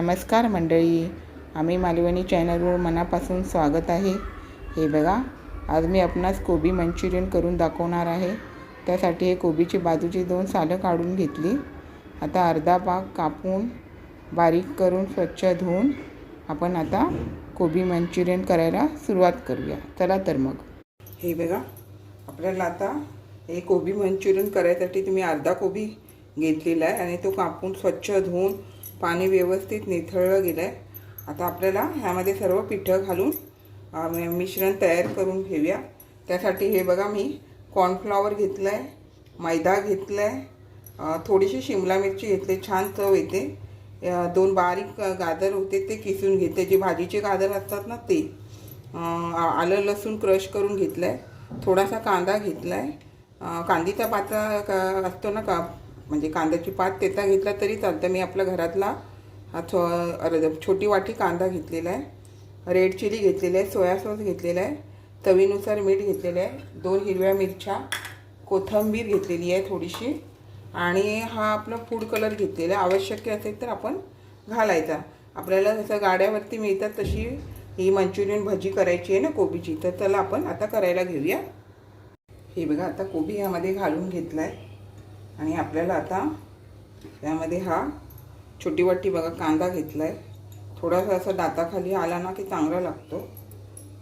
नमस्कार मंडळी आम्ही मालवणी चॅनलवर मनापासून स्वागत आहे. हे बघा आज मी आपणास कोबी मंचुरियन करून दाखवणार आहे. त्यासाठी हे कोबीची बाजूची दोन सालं काढून घेतली. आता अर्धा भाग कापून बारीक करून स्वच्छ धुवून आपण आता कोबी मंचुरियन करायला सुरुवात करूया. चला तर मग. हे बघा आपल्याला आता हे कोबी मंचुरियन करायसाठी तुम्ही अर्धा कोबी घेतलेला आहे आणि तो कापून स्वच्छ धुवून पाणी व्यवस्थित निथळलं गेलं आहे आता आपल्याला ह्यामध्ये सर्व पिठं घालून मिश्रण तयार करून घेऊया. त्यासाठी हे बघा मी कॉर्नफ्लॉवर घेतलं आहे मैदा घेतला आहे थोडीशी शिमला मिरची घेतली छान चव येते. दोन बारीक गाजर होते ते किसून घेते. जे भाजीचे गाजर असतात ना ते आलं लसूण क्रश करून घेतलं आहे थोडासा कांदा घेतला आहे कांदीचा पाचा का असतो ना का म्हणजे कांद्याची पात त्याचा घेतला तरी चालतं. मी आपल्या घरातला हा थो छोटी वाटी कांदा घेतलेला आहे. रेड चिली घेतलेली आहे सोया सॉस घेतलेला आहे चवीनुसार मीठ घेतलेलं आहे दोन हिरव्या मिरच्या कोथिंबीर घेतलेली आहे थोडीशी आणि हा आपला फूड कलर घेतलेला आहे. आवश्यक असेल तर आपण घालायचा. आपल्याला जसं गाड्यावरती मिळतात तशी ही मंचुरियन भजी करायची आहे ना कोबीची तर त्याला आपण आता करायला घेऊया. हे बघा आता कोबी ह्यामध्ये घालून घेतला आहे आणि आपल्याला आता त्यामध्ये हा छोटी वाटी बघा कांदा घेतला आहे थोडासा असा दाताखाली आला ना की चांगला लागतो.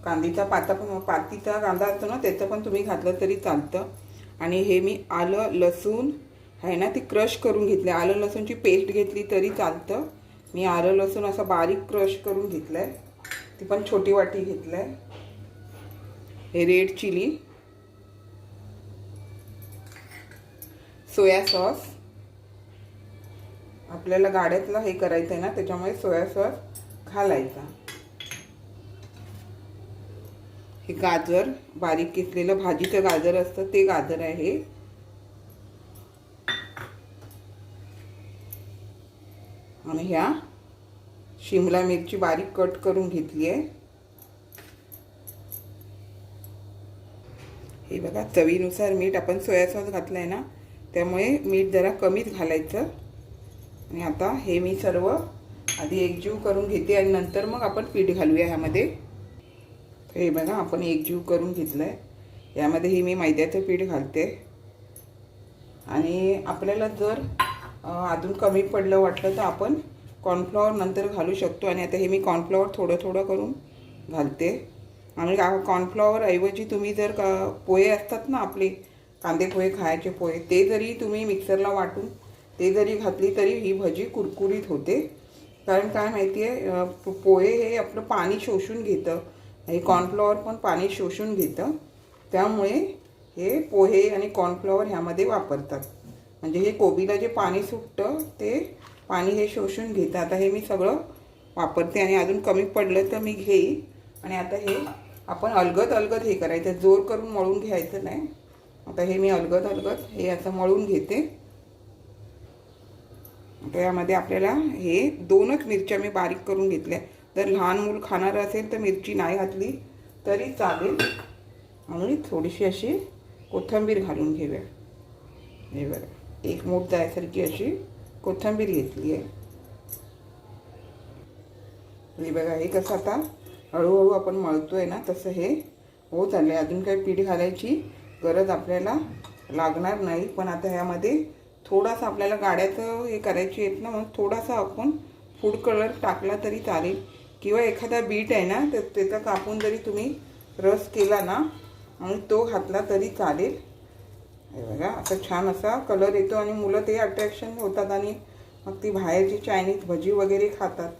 कांदीचा पाता पण पातीचा कांदा असतो ना त्याचं पण तुम्ही घातलं तरी चालतं. आणि हे मी आलं लसूण आहे ना ती क्रश करून घेतली. आलं लसूणची पेस्ट घेतली तरी चालतं. मी आलं लसूण असं बारीक क्रश करून घेतलं आहे ती पण छोटी वाटी घेतलं आहे हे रेड चिली. Soya sauce. आपल्याला गाड्यातलं हे करायचं आहे ना त्याच्यामुळे सोया सॉस घालायचा. हे गाजर बारीक किसलेलं भाजीचं गाजर असतं ते गाजर आहे. आणि ह्या शिमला मिरची बारीक कट करून घेतली आहे हे बघा चवीनुसार मीठ आपण सोया सॉस घातलं आहे ना त्यामुळे मीठ जरा कमीच घालायचं. आणि आता हे मी सर्व आधी एकजीव करून घेते आणि नंतर मग आपण पीठ घालूया ह्यामध्ये. हे बघा आपण एकजीव करून घेतलं आहे यामध्ये ही मी मैद्याचं पीठ घालते. आणि आपल्याला जर अजून कमी पडलं वाटलं तर आपण कॉर्नफ्लॉवर नंतर घालू शकतो. आणि आता हे मी कॉर्नफ्लॉवर थोडं थोडं करून घालते. आणि कॉर्नफ्लॉवर ऐवजी तुम्ही जर का पोहे असतात ना आपले कांदे पोहे खायचे पोहे ते जरी तुम्ही मिक्सरला वाटून ते जरी घातली तरी ही भजी कुरकुरीत होते. कारण काय माहिती आहे पोहे हे आपलं पाणी शोषून घेतं. हे कॉर्नफ्लॉवर पण पाणी शोषून घेतं. त्यामुळे हे पोहे आणि कॉर्नफ्लॉवर ह्यामध्ये वापरतात. म्हणजे हे कोबीला जे पाणी सुटतं ते पाणी हे शोषून घेतं. आता हे मी सगळं वापरते आणि अजून कमी पडलं तर मी घेईन. आणि आता हे आपण अलगद अलगद हे करायचं. जोर करून मळून घ्यायचं नाही. आता हे मी अलगद अलगद हे असं मळून घेते. आता यामध्ये आपल्याला हे दोनच मिरच्या मी बारीक करून घेतल्या. जर लहान मूल खाणारं असेल तर मिरची नाही घातली तरी चालेल. आणि थोडीशी अशी कोथिंबीर घालून घेऊया. हे बघा एक मूठ जायसारखी अशी कोथिंबीर घेतली आहे. हे बघा हे कसं आता हळूहळू आपण मळतो आहे ना तसं हे होत आलं आहे अजून काही पीठ घालायची गरज आपल्याला लागणार नाही. पण आता ह्यामध्ये थोडासा आपल्याला गाड्याचं हे करायची आहेत ना मग थोडासा आपण फूड कलर टाकला तरी चालेल. किंवा एखादा बीट आहे ना तर त्याचा कापून जरी तुम्ही रस केला ना आणि तो घातला तरी चालेल. हे बघा आता छान असा कलर येतो आणि मुलं ते अट्रॅक्शन होतात आणि मग ती बाहेरची चायनीज भजी वगैरे खातात.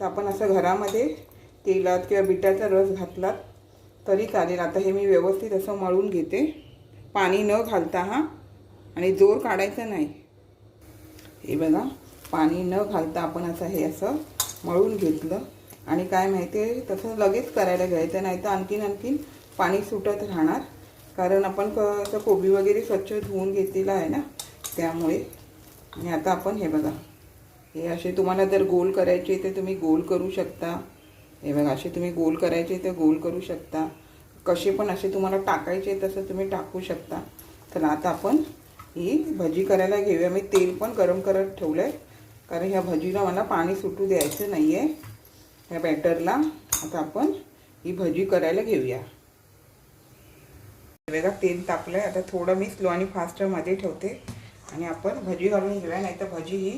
तर आपण असं घरामध्ये तेलात किंवा बिटाचा रस घातलात तरी चालेल. आता हे मी व्यवस्थित असं मळून घेते. पाणी न घालता हा. आणि जोर काढायचं नाही. हे बघा पाणी न घालता आपण असं हे असं मळून घेतलं. आणि काय माहिती आहे तसं लगेच करायला घ्यायचं नाही तर आणखीन आणखीन पाणी सुटत राहणार. कारण आपण क असं कोबी वगैरे स्वच्छ धुवून घेतलेलं आहे ना त्यामुळे. आणि आता आपण हे बघा हे असे तुम्हाला जर गोल करायचे तर तुम्ही गोल करू शकता. हे बघा असे तुम्ही गोल करायचे तर गोल करू शकता. कसे पण असे तुम्हाला टाकायचे तसं तुम्ही टाकू शकता. तर आता आपण ही भजी करायला घेऊया. मी तेल पण गरम करत ठेवलं आहे कारण ह्या भजीला मला पाणी सुटू द्यायचं नाही आहे ह्या बॅटरला आता आपण ही भजी करायला घेऊया. वेगळा तेल तापलं आहे आता थोडं मी स्लो आणि फास्टमध्ये ठेवते. आणि आपण भजी घालून घेऊया. नाही तर भजी ही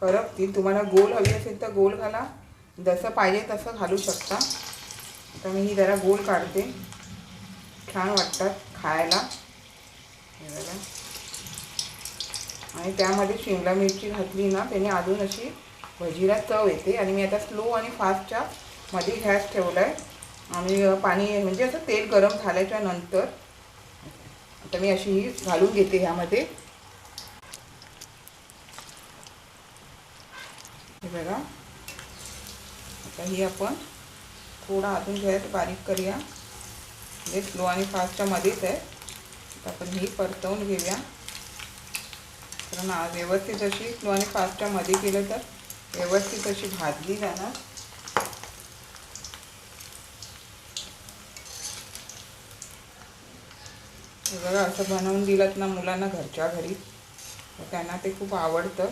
करपतील. तुम्हाला गोल हवी असेल तर गोल घाला. जसं पाहिजे तसं घालू शकता. आता मी ही जरा गोल काढते. छान वाटतात खायला. हे बघा. आणि त्यामध्ये शिमला मिरची घातली ना त्याने अजून अशी भजीला चव येते. आणि मी आता स्लो आणि फास्टच्या मध्ये गॅस ठेवला आहे आणि पाणी म्हणजे असं तेल गरम झाल्याच्यानंतर आता मी अशी ही घालून घेते ह्यामध्ये. हे बघा. आता ही आपण थोडा अजून गॅस बारीक करूया. म्हणजे स्लो आणि फास्टच्या मध्येच आहे. आपण ही परतवून घेऊया. कारण व्यवस्थित अशी स्लो आणि फास्टच्या मध्ये केलं तर व्यवस्थित अशी भाजली जाणार. बघा असं बनवून दिलं ना मुलांना घरच्या घरी. त्यांना ते खूप आवडतं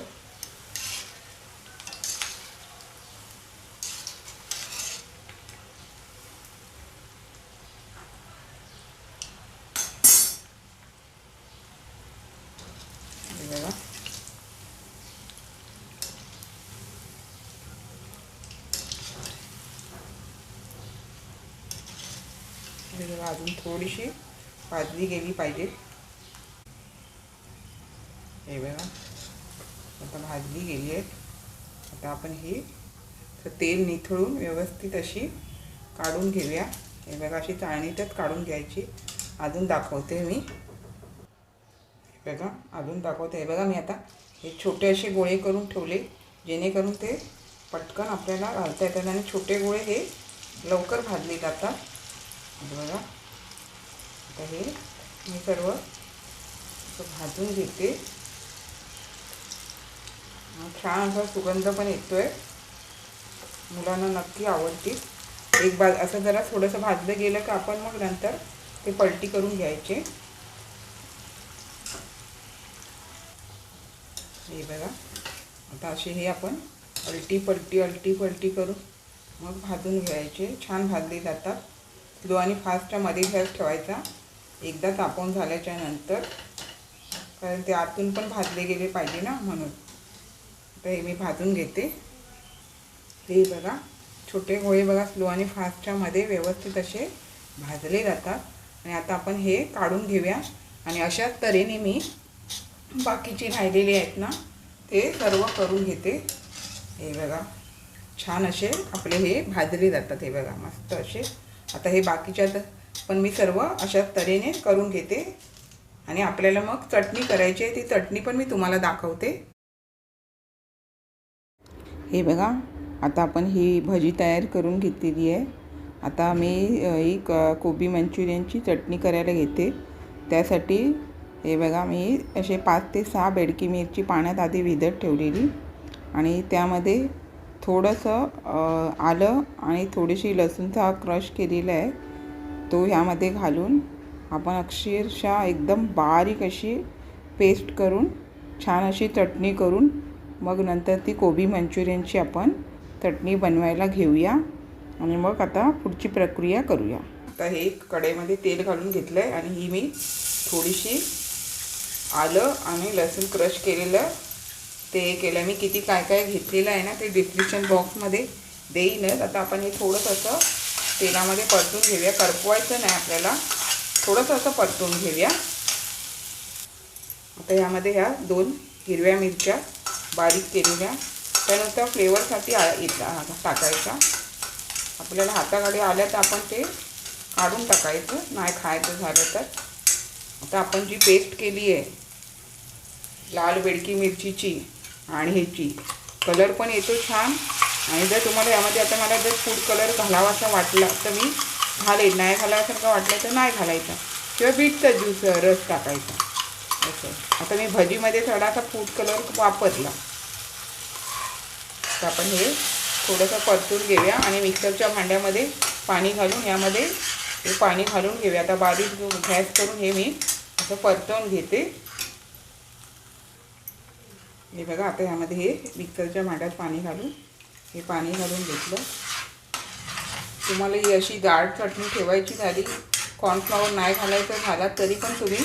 हे बघा अजून थोडीशी भाजली गेली पाहिजे हे बघा आता भाजली गेली आहे आता आपण ही तेल निथळून व्यवस्थित अशी काढून घेऊया हे बघा अशी चाळणीतच काढून घ्यायची अजून दाखवते मी बघा अजून दाखवते. बघा मी आता हे छोटे असे गोळे करून ठेवले जेणेकरून ते पटकन आपल्याला घालता येतात आणि छोटे गोळे हे लवकर भाजले जातात. बघा. आता हे मी सर्व भाजून घेते. छान असा सुगंध पण येतोय. मुलांना नक्की आवडतील. एक बा असं जरा थोडंसं भाजलं गेलं का आपण मग नंतर ते पलटी करून घ्यायचे. बघा आता असे हे आपण अलटी पलटी अलटी पलटी करू. मग भाजून घ्यायचे. छान भाजले जातात. स्लो आणि फास्टच्या मध्ये गॅस ठेवायचा. एकदा तापवून झाल्याच्यानंतर. कारण ते आतून पण भाजले गेले पाहिजे ना म्हणून. तर हे मी भाजून घेते. हे बघा. छोटे गोळे बघा. स्लो आणि फास्टच्या मध्ये व्यवस्थित असे भाजले जातात. आणि आता आपण हे काढून घेऊया. आणि अशाच तऱ्हेने मी बाकीची राहिलेली आहेत ना ते सर्व करून घेते. हे बघा छान असे आपले हे भाजले जातात हे बघा मस्त असे. आता हे बाकीच्या पण मी सर्व अशा तऱ्हेने करून घेते. आणि आपल्याला मग चटणी करायची आहे ती चटणी पण मी तुम्हाला दाखवते. हे बघा आता आपण ही भजी तयार करून घेतलेली आहे. आता मी ही क कोबी मंचुरियनची चटणी करायला घेते. त्यासाठी हे बघा मी असे पाच ते सहा बेडकी मिरची पाण्यात आधी विदत ठेवलेली आणि त्यामध्ये थोडंसं आलं आणि थोडीशी लसूणचा क्रश केलेला आहे तो ह्यामध्ये घालून आपण अक्षरशः एकदम बारीक अशी पेस्ट करून छान अशी चटणी करून मग नंतर ती कोबी मंचुरियनची आपण चटणी बनवायला घेऊया आणि मग आता पुढची प्रक्रिया करूया. आता हे कढईमध्ये तेल घालून घेतलं आहे आणि ही मी थोडीशी आलं आणि लसूण क्रश केलेलं. ते केलं. मी किती काय काय घेतलेलं आहे ना ते डिस्क्रिप्शन बॉक्समध्ये देईनच आता आपण हे थोडंसं असं तेलामध्ये परतून घेऊया. करपवायचं नाही आपल्याला. थोडंसं असं परतून घेऊया. आता ह्यामध्ये ह्या दोन हिरव्या मिरच्या बारीक केलेल्या. त्यानंतर फ्लेवरसाठी आ टाकायचा. आपल्याला हाताकडे आल्या तर आपण ते काढून टाकायचं. नाही खायचं झालं तर. आता आपण जी पेस्ट केली आहे लाल बेडकी मिरचीची आणि ह्याची कलर पण येतो छान. आणि जर तुम्हाला यामध्ये आता मला जर फूड कलर घालावासा वाटला तर मी घालेल. नाही घालावासारखं वाटलं तर नाही घालायचा. किंवा बीटचा ज्यूस रस टाकायचा. असं. आता मी भजीमध्ये थोडासा फूड कलर वापरला. तर आपण हे थोडंसं परतून घेऊया आणि मिक्सरच्या भांड्यामध्ये पाणी घालून यामध्ये हे पाणी घालून घेऊया. आता बारीक गॅस करून हे मी असं परतवून घेते. हे बघा आता ह्यामध्ये हे मिक्सरच्या भांड्यात पाणी घालून हे पाणी घालून घेतलं. तुम्हाला ही अशी जाड चटणी ठेवायची झाली कॉर्नफ्लॉवर नाही घालायचं झाला तरी पण तुम्ही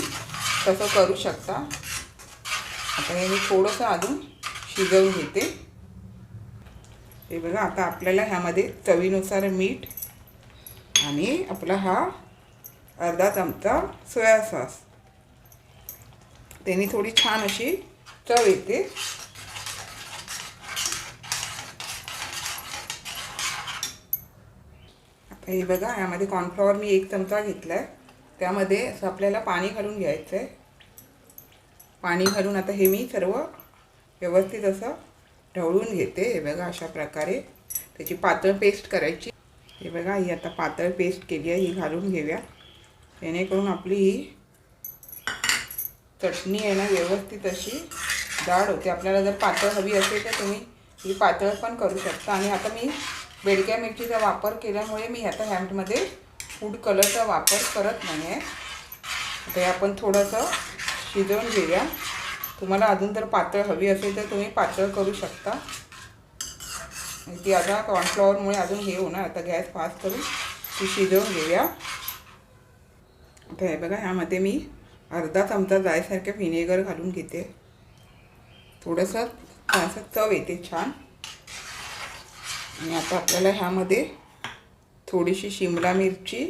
तसं करू शकता. आता हे मी थोडंसं अजून शिजवून घेते. हे बघा आता आपल्याला ह्यामध्ये चवीनुसार मीठ आणि आपला हा अर्धा चमचा सोया सॉस. त्यांनी थोडी छान अशी चव येते. आता हे बघा यामध्ये कॉर्नफ्लॉवर मी एक चमचा घेतला आहे त्यामध्ये असं आपल्याला पाणी घालून घ्यायचं आहे पाणी घालून आता हे मी सर्व व्यवस्थित असं ढवळून घेते. हे बघा अशा प्रकारे त्याची पातळ पेस्ट करायची. हे बघा ही आता पातळ पेस्ट केली आहे ही घालून घेऊया. जेणेकरून आपली ही चटणी आहे ना व्यवस्थित अशी जाड होते. आपल्याला जर पातळ हवी असेल तर तुम्ही ही पातळ पण करू शकता. आणि आता मी बेडक्या मिरचीचा वापर केल्यामुळे मी आता ह्यामध्ये फूड कलरचा वापर करत नाही आहे आता हे आपण थोडंसं शिजवून घेऊया. तुम्हाला अजून जर पातळ हवी असेल तर तुम्ही पातळ करू शकता. ती आता कॉर्नफ्लॉवरमुळे अजून हे होणार. आता गॅस फास्ट करून ती शिजवून घेऊया. आता हे बघा ह्यामध्ये मी अर्धा चमचा जायसारखे व्हिनेगर घालून घेते. थोडंसं असं चव येते छान. आणि आता आपल्याला ह्यामध्ये थोडीशी शिमला मिरची.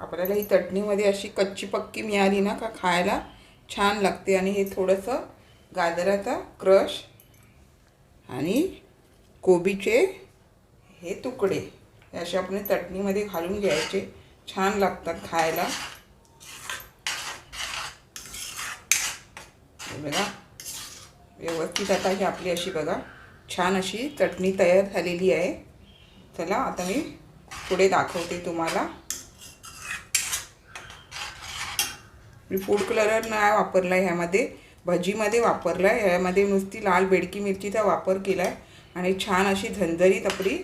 आपल्याला ही चटणीमध्ये अशी कच्ची पक्की मिळाली ना का खायला छान लागते. आणि हे थोडंसं गाजराचा क्रश आणि कोबीचे हे तुकडे. हे असे आपण चटणीमध्ये घालून घ्यायचे. छान लागतात खायला. बघा. व्यवस्थित आता ही आपली अशी बघा. छान अशी चटणी तयार झालेली आहे. चला आता मी पुढे दाखवते तुम्हाला. मी फूड कलर नाही वापरला आहे ह्यामध्ये. भजीमध्ये वापरला आहे. ह्यामध्ये नुसती लाल बेडकी मिरचीचा वापर केला आहे आणि छान अशी झंझरी आपली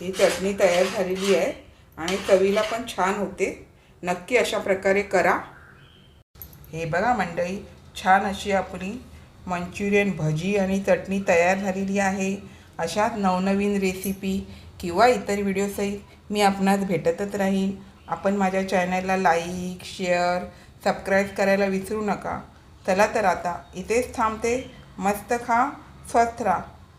ही चटणी तयार झालेली आहे. आणि चवीला पण छान होते. नक्की अशा प्रकारे करा. हे बघा मंडळी छान अशी आपली मंचुरियन भजी आणि चटणी तयार झालेली आहे. अशाच नवनवीन रेसिपी किंवा इतर व्हिडिओसहित मी आपणास भेटतच राहीन. आपण माझ्या चॅनलला लाईक शेअर सबस्क्राईब करायला विसरू नका. चला तर आता इथेच थांबते. मस्त खा स्वस्थ राहा.